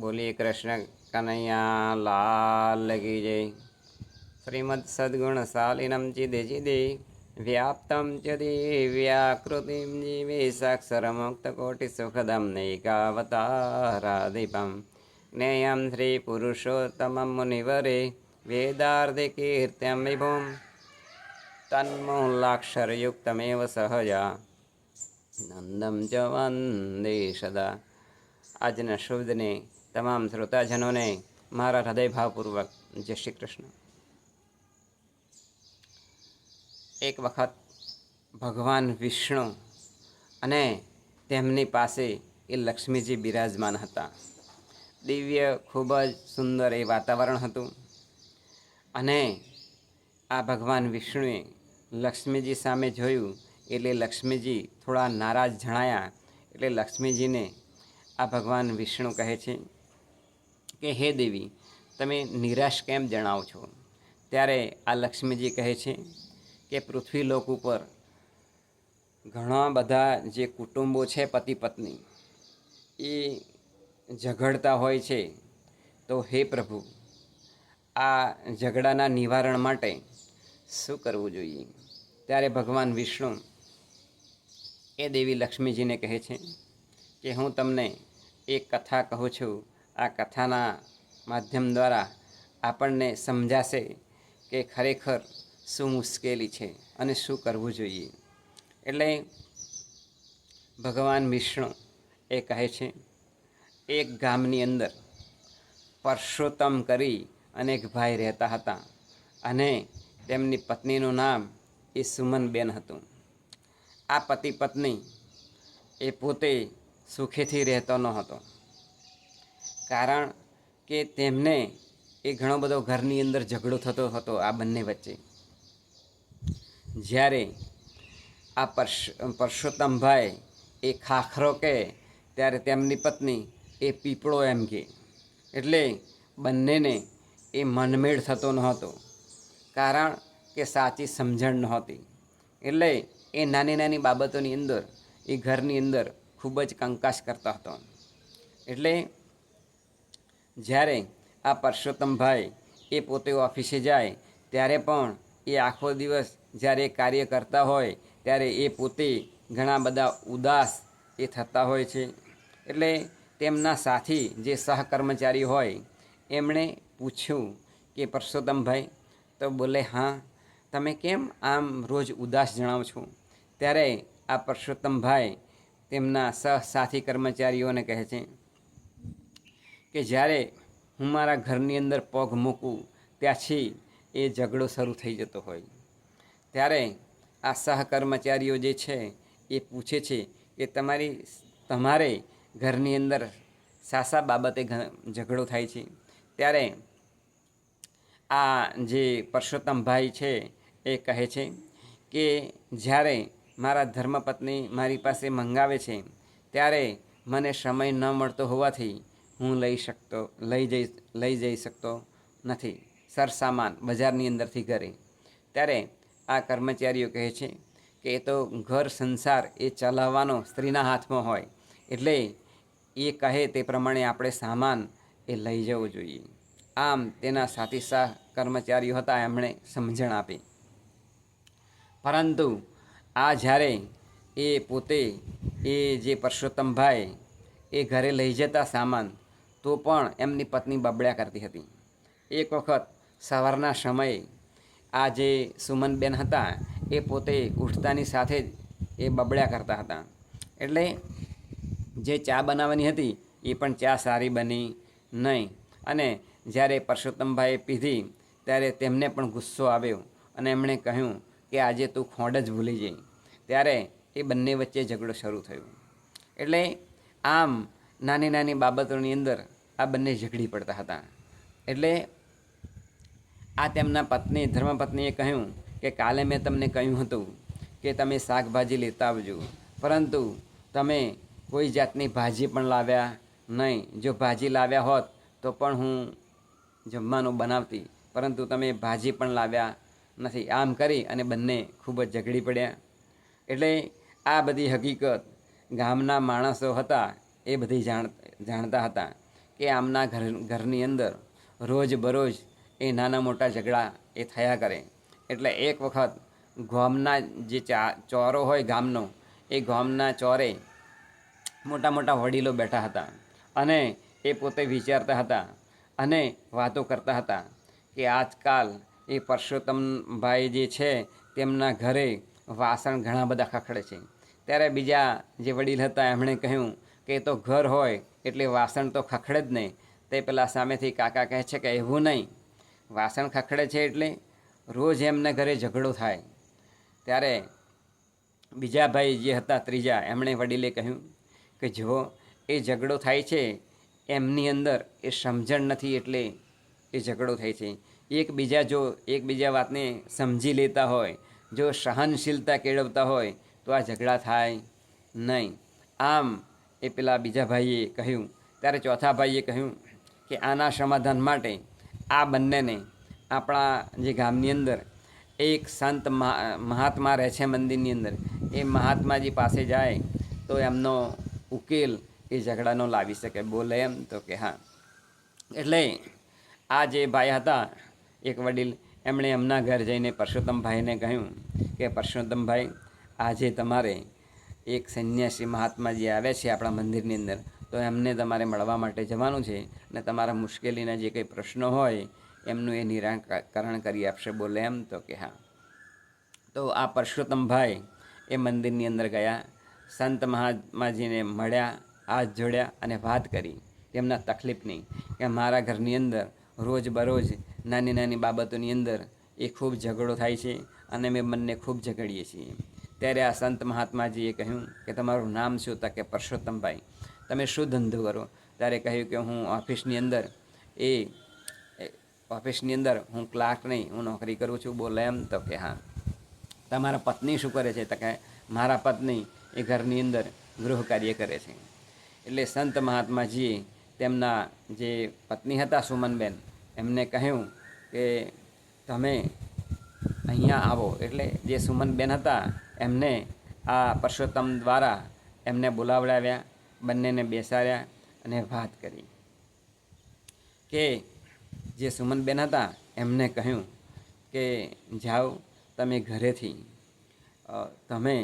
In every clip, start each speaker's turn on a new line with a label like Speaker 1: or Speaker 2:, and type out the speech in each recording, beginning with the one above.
Speaker 1: બોલીએ કૃષ્ણ કનૈયા લાલ લગી જય. શ્રીમદ સદગુણ શાલિનમ ચિદે ચિદે, વ્યાપ્તમ ચ દિવ્યાકૃતિમ જીવે સાક્ષરમુક્તકોટિ સુખદમ નૈકાવતારાધિપમ. જ્ઞેયમ શ્રી પુરુષોત્તમમ મુનિવરે વેદાર્ધિ કીર્ત્યમ વિભુમ. તન્મૂલાક્ષરયુક્તમેવ સહજા. નંદમ ચ વંદે સદા. આજના શુભને તમામ શ્રોતાજનોને મારા હૃદયભાવપૂર્વક જય શ્રી કૃષ્ણ. એક વખત ભગવાન વિષ્ણુ અને તેમની પાસે એ લક્ષ્મીજી બિરાજમાન હતા. દિવ્ય ખૂબ જ સુંદર એ વાતાવરણ હતું અને આ ભગવાન વિષ્ણુએ લક્ષ્મીજી સામે જોયું એટલે લક્ષ્મીજી થોડા નારાજ જણાયા એટલે લક્ષ્મીજીને આ ભગવાન વિષ્ણુ કહે છે કે, હે દેવી, તમે નિરાશ કેમ જણાવો છો? ત્યારે આ લક્ષ્મીજી કહે છે કે પૃથ્વી લોક ઉપર ઘણા બધા જે કુટુંબો છે પતિ પત્ની એ ઝઘડતા હોય છે. તો હે પ્રભુ, આ ઝઘડાના નિવારણ માટે શું કરવું જોઈએ? ત્યારે ભગવાન વિષ્ણુ એ દેવી લક્ષ્મીજીને કહે છે કે, હું તમને એક કથા કહું છું. આ કથાના માધ્યમ દ્વારા આપણને સમજાશે કે ખરેખર શું મુશ્કેલી છે અને શું કરવું જોઈએ. એટલે ભગવાન વિષ્ણુ એ કહે છે, એક ગામની અંદર પરસોત્તમ કરી અનેક ભાઈ રહેતા હતા અને તેમની પત્નીનું નામ એ સુમનબેન હતું. આ પતિ પત્ની એ પોતે સુખેથી રહેતો ન હતો. કારણ કે તેમને એ ઘણો બધો ઘરની અંદર ઝઘડો થતો હતો આ બંને વચ્ચે. જ્યારે આ પરશ પરસોત્તમભાઈ એ ખાખરો કહે, ત્યારે તેમની પત્ની એ પીપળો એમ કહે. એટલે બંનેને એ મનમેળ થતો નહોતો, કારણ કે સાચી સમજણ નહોતી. એટલે એ નાની નાની બાબતોની અંદર, એ ઘરની અંદર ખૂબ જ કંકાશ કરતો હતો. એટલે જ્યારે આ પરસોત્તમભાઈ એ પોતે ઓફિસે જાય, ત્યારે પણ એ આખો દિવસ જ્યારે કાર્ય કરતા હોય, ત્યારે એ પોતે ઘણા બધા ઉદાસ એ થતા હોય છે. એટલે તેમના સાથી જે સહકર્મચારી હોય, એમણે પૂછ્યું કે, પરસોત્તમભાઈ, તો બોલે, હા, તમે કેમ આમ રોજ ઉદાસ જણાવો છો? ત્યારે આ પરસોત્તમભાઈ તેમના સહસાથી કર્મચારીઓને કહે છે કે જ્યારે હું મારા ઘરની અંદર પગ મૂકું ત્યાંથી એ ઝઘડો શરૂ થઈ જતો હોય. ત્યારે આ સહકર્મચારીઓ જે છે, એ પૂછે છે કે તમારી તમારે ઘરની અંદર સાસા બાબતે ઝઘડો થાય છે. ત્યારે આ જે પરસોત્તમભાઈ છે, એ કહે છે કે જ્યારે મારા ધર્મપત્ની મારી પાસે મંગાવે છે, ત્યારે મને સમય ન મળતો હોવાથી હું લઈ શકતો, લઈ જઈ લઈ જઈ શકતો નથી. સરસામાન બજારની અંદરથી ઘરે. ત્યારે આ કર્મચારીઓ કહે છે કે એ તો ઘર સંસાર એ ચલાવવાનો સ્ત્રીના હાથમાં હોય. એટલે એ કહે તે પ્રમાણે આપણે સામાન એ લઈ જવો જોઈએ. આમ તેના સાથી સાહ કર્મચારીઓ હતા એમણે સમજણ આપી. પરંતુ આ જ્યારે એ પોતે એ જે પરસોત્તમભાઈ એ ઘરે લઈ જતા સામાન તો પણ એમની પત્ની બબડ્યા કરતી હતી. એક વખત સવારના સમયે આ જે સુમનબેન હતા, એ પોતે ઉઠતાની સાથે જ એ બબડ્યા કરતા હતા. એટલે જે ચા બનાવવાની હતી, એ પણ ચા સારી બની નહીં. અને જ્યારે પરસોત્તમભાઈએ પીધી, ત્યારે તેમને પણ ગુસ્સો આવ્યો અને એમણે કહ્યું કે આજે તું ખોંડ જ ભૂલી જઈ. ત્યારે એ બંને વચ્ચે ઝઘડો શરૂ થયો. એટલે આમ નાની નાની બાબતોની અંદર આ બંને ઝઘડી પડતા હતા. એટલે આ તેમના પત્ની, ધર્મપત્નીએ કહ્યું કે કાલે મેં તમને કહ્યું હતું કે તમે શાકભાજી લેતા આવજો. પરંતુ તમે કોઈ જાતની ભાજી પણ લાવ્યા નહીં. જો ભાજી લાવ્યા હોત તો પણ હું જમવાનું બનાવતી. પરંતુ તમે ભાજી પણ લાવ્યા નથી. આમ કરી અને બંને ખૂબ જ ઝઘડી પડ્યા. એટલે આ બધી હકીકત ગામના માણસો હતા એ બધી જાણ, જાણતા હતા. કે આમના ઘર, ઘરની અંદર રોજ બરોજ એ નાના મોટા ઝઘડા એ થયા કરે. એટલે એક વખત ગામના જે ચા, ચોરો હોય ગામનો, એ ગામના ચોરે મોટા મોટા વડીલો બેઠા હતા અને એ પોતે વિચારતા હતા અને વાતો કરતા હતા કે આજકાલ એ પરસોત્તમભાઈ જે છે તેમના ઘરે વાસણ ઘણા બધા ખખડે છે. ત્યારે બીજા જે વડીલ હતા એમણે કહ્યું કે એ તો ઘર હોય એટલે વાસણ તો ખખડે જ નહીં. તે પેલા સામેથી કાકા કહે છે કે એવું નહીં. વાસણ ખખડે છે એટલે રોજ એમને ઘરે ઝઘડો થાય. ત્યારે બીજા ભાઈ જે હતા ત્રીજા, એમણે વડીલે કહ્યું કે જો એ ઝઘડો થાય છે. એમની અંદર એ સમજણ નથી એટલે એ ઝઘડો થાય છે. એકબીજા જો એકબીજા વાતને સમજી લેતા હોય, જો સહનશીલતા કેળવતા હોય, તો આ ઝઘડા થાય નહીં. આમ એ પેલા બીજા ભાઈએ કહ્યું, ત્યારે ચોથા ભાઈએ કહ્યું કે આના સમાધાન માટે આ બંનેને આપણા જે ગામની અંદર એક સંત મહા- મહાત્મા રહે છે મંદિરની અંદર, એ મહાત્માજી પાસે જાય તો એમનો ઉકેલ એ ઝઘડાનો લાવી શકે. બોલે એમ તો કે હા. એટલે આ જે ભાઈ હતા, એક વડીલ, એમણે એમના ઘર જઈને પરસોત્તમભાઈને કહ્યું કે પરસોત્તમભાઈ, આજે તમારે એક સંન્યાસી મહાત્માજી આવે છે આપણા મંદિરની અંદર, તો એમને તમારે મળવા માટે જવાનું છે અને તમારા મુશ્કેલીના જે કંઈ પ્રશ્નો હોય, એમનું એ નિરાકરણ કરી આપશે. બોલે એમ તો કે હા. તો આ પરસોત્તમભાઈ એ મંદિરની અંદર ગયા. સંત મહાત્માજીને મળ્યા, હાથ જોડ્યા અને વાત કરી. તેમના તકલીફની કે મારા ઘરની અંદર રોજ બરોજ નાની નાની બાબતોની અંદર એ ખૂબ ઝઘડો થાય છે અને અમે બંને ખૂબ ઝઘડીએ છીએ. ત્યારે આ સંત મહાત્માજીએ કહ્યું કે તમારું નામ શું તા કે પરસોત્તમભાઈ? તમે શું ધંધો કરો ત્યારે કહ્યું કે હું ઓફિસની અંદર એ ઓફિસની અંદર હું ક્લાર્ક નહીં, હું નોકરી કરું છું, બોલે એમ તો કે હા. તમારા પત્ની શું કરે છે? તો કે મારા પત્ની એ ઘરની અંદર ગૃહ કાર્ય કરે છે. એટલે સંત મહાત્માજીએ તેમના જે પત્ની હતા સુમનબેન, એમને કહ્યું કે તમે અહીંયા આવો. એટલે જે સુમનબેન હતા, એમને આ પરસોત્તમ દ્વારા એમને બોલાવડાવ્યા, બંનેને બેસાડ્યા અને વાત કરી. કે જે સુમનબેન હતા, એમને કહ્યું કે, જાઓ, તમે ઘરેથી તમે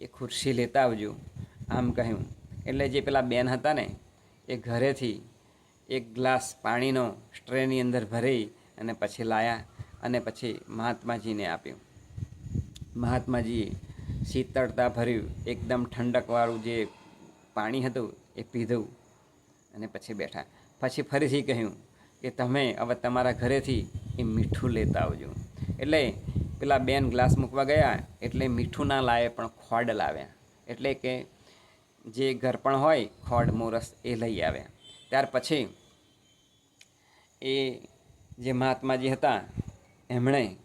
Speaker 1: એ ખુરશી લેતા આવજો. આમ કહ્યું. એટલે જે પેલા બેન હતા ને, એ ઘરેથી એક ગ્લાસ પાણીનો સ્ટ્રેની અંદર ભરી અને પછી લાયા. અને પછી મહાત્માજીને આપ્યું. મહાત્માજીએ શીતળતા ભર્યું, એકદમ ઠંડકવાળું જે પાણી હતું એ પીધું અને પછી બેઠા. પછી ફરીથી કહ્યું કે તમે હવે તમારા ઘરેથી એ મીઠું લેતા આવજો. એટલે પેલા બેન ગ્લાસ મૂકવા ગયા, એટલે મીઠું ના લાવે પણ ખોડ લાવ્યા. એટલે કે જે ઘરપણ હોય, ખોડ, મોરસ એ લઈ આવ્યા. ત્યાર પછી એ જે મહાત્માજી હતા એમણે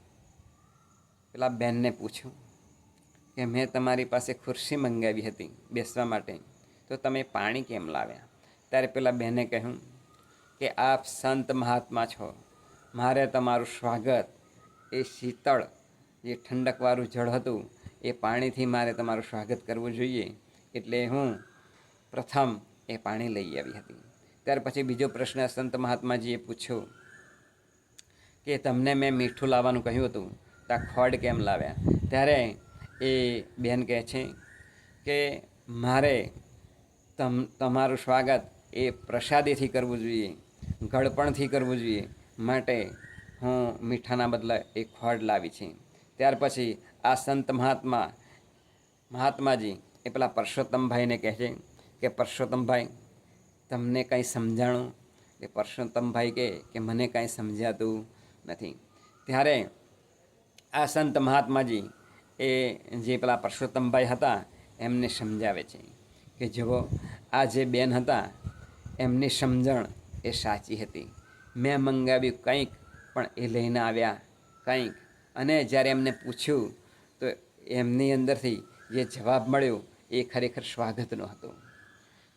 Speaker 1: પેલા બેનને પૂછ્યું કે મેં તમારી પાસે ખુરશી મંગાવી હતી બેસવા માટે, તો તમે પાણી કેમ લાવ્યા? ત્યારે પેલા બેને કહ્યું કે આપ સંત મહાત્મા છો. મારે તમારું સ્વાગત. એ શીતળ, જે ઠંડકવાળું જળ હતું, એ પાણીથી મારે તમારું સ્વાગત કરવું જોઈએ. એટલે હું પ્રથમ એ પાણી લઈ આવી હતી. ત્યાર પછી બીજો પ્રશ્ન સંત મહાત્માજીએ પૂછ્યો કે તમને મેં મીઠું લાવવાનું કહ્યું હતું, તો આ ખોડ કેમ લાવ્યા? ત્યારે એ બેન કહે છે કે મારે તમ, તમારું સ્વાગત એ પ્રસાદીથી કરવું જોઈએ, ગળપણથી કરવું જોઈએ માટે હું મીઠાના બદલે એ ખોડ લાવી છે. ત્યાર પછી આ સંત મહાત્મા, મહાત્માજી એ પેલા પરસોત્તમભાઈને કહે છે કે, પરસોત્તમભાઈ, તમને કંઈ સમજાણું? કે પરસોત્તમભાઈ કહે કે મને કાંઈ સમજાતું નથી. ત્યારે આ સંત મહાત્માજી એ જે પેલા પરસોત્તમભાઈ હતા, એમને સમજાવે છે કે જુઓ, આ જે બેન હતા, એમની સમજણ એ સાચી હતી. મેં મંગાવ્યું કંઈક, પણ એ લઈને આવ્યા કંઈક. અને જ્યારે એમને પૂછ્યું, તો એમની અંદરથી જે જવાબ મળ્યો, એ ખરેખર સ્વાગતનો હતો.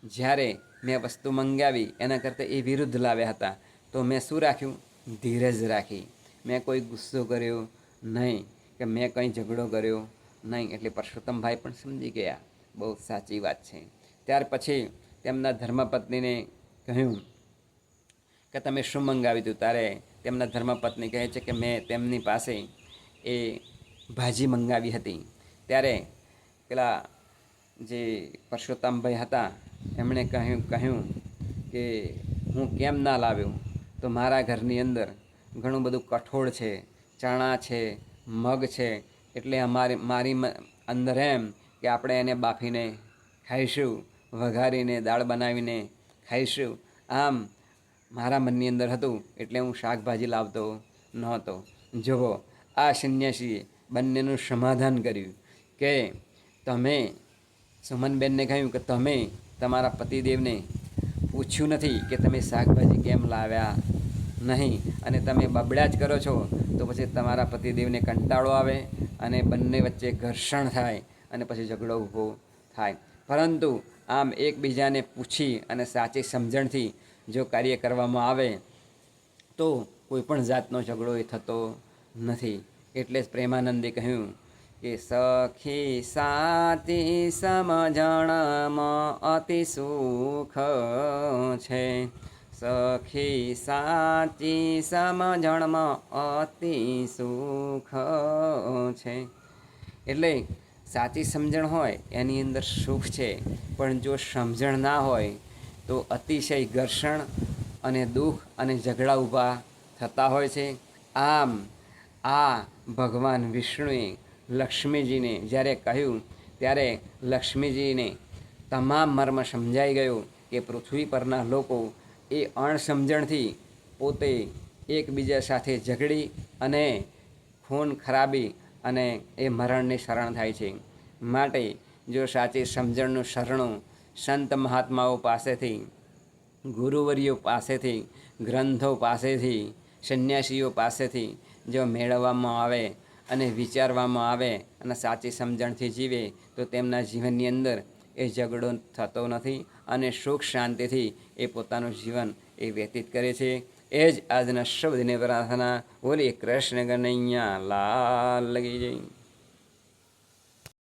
Speaker 1: જ્યારે મેં વસ્તુ મંગાવી, એના કરતાં એ વિરુદ્ધ લાવ્યા હતા, તો મેં શું રાખ્યું? ધીરજ રાખી. મેં કોઈ ગુસ્સો કર્યો નહીં કે મેં કંઈ ઝઘડો કર્યો નહીં. એટલે પરસોત્તમભાઈ પણ સમજી ગયા. બહુ સાચી વાત છે. ત્યાર પછી તેમના ધર્મપત્નીને કહ્યું કે તમે શું મંગાવ્યું હતું? ત્યારે તેમના ધર્મપત્ની કહે છે કે મેં તેમની પાસે એ ભાજી મંગાવી હતી. ત્યારે પેલા જે પરસોત્તમભાઈ હતા, એમણે કહ્યું કહ્યું કે હું કેમ ના લાવ્યો? તો મારા ઘરની અંદર ઘણું બધું કઠોળ છે, ચણા છે, મગ છે. એટલે અમારી, મારી અંદર એમ કે આપણે એને બાફીને ખાઈશું, વઘારીને, દાળ બનાવીને ખાઈશું. આમ મારા મનની અંદર હતું એટલે હું શાકભાજી લાવતો નહોતો. જુઓ, આ સંન્યાસીએ બંનેનું સમાધાન કર્યું કે તમે સુમનબેનને કહ્યું કે તમે તમારા પતિદેવને પૂછ્યું નથી કે તમે શાકભાજી કેમ લાવ્યા નહીં? અને તમે બબડ્યા જ કરો છો, તો પછી તમારા પતિદેવને કંટાળો આવે અને બંને વચ્ચે ઘર્ષણ થાય અને પછી ઝઘડો ઊભો થાય. પરંતુ આમ એકબીજાને પૂછી અને સાચી સમજણથી જો કાર્ય કરવામાં આવે, તો કોઈપણ જાતનો ઝઘડો એ થતો નથી. એટલે જ પ્રેમાનંદે કહ્યું કે સખી સાતી સમજણમાં અતિ સુખ છે. સખી સાચી સમજણમાં અતિ સુખ છે. એટલે સાચી સમજણ હોય એની અંદર સુખ છે, પણ જો સમજણ ના હોય તો અતિશય ઘર્ષણ અને દુઃખ અને ઝઘડા ઊભા થતા હોય છે. આમ આ ભગવાન વિષ્ણુએ લક્ષ્મીજીને જ્યારે કહ્યું, ત્યારે લક્ષ્મીજીને તમામ મર્મ સમજાઈ ગયું કે પૃથ્વી પરના લોકો એ અણસમજણથી પોતે એકબીજા સાથે ઝઘડી અને ખૂન ખરાબી અને એ મરણની શરણ થાય છે. માટે જો સાચી સમજણનું શરણું સંત મહાત્માઓ પાસેથી ગુરુવરીઓ પાસેથી, ગ્રંથો પાસેથી, સંન્યાસીઓ પાસેથી જો મેળવવામાં આવે અને વિચારવામાં આવે અને સાચી સમજણથી જીવે, તો તેમના જીવનની અંદર એ ઝઘડો થતો નથી અને સુખ શાંતિથી એ પોતાનું જીવન એ વ્યતીત કરે છે. એ જ આજના શબ્દની પ્રાર્થના. ઓલી કૃષ્ણ કનૈયા લાલ લગી જઈ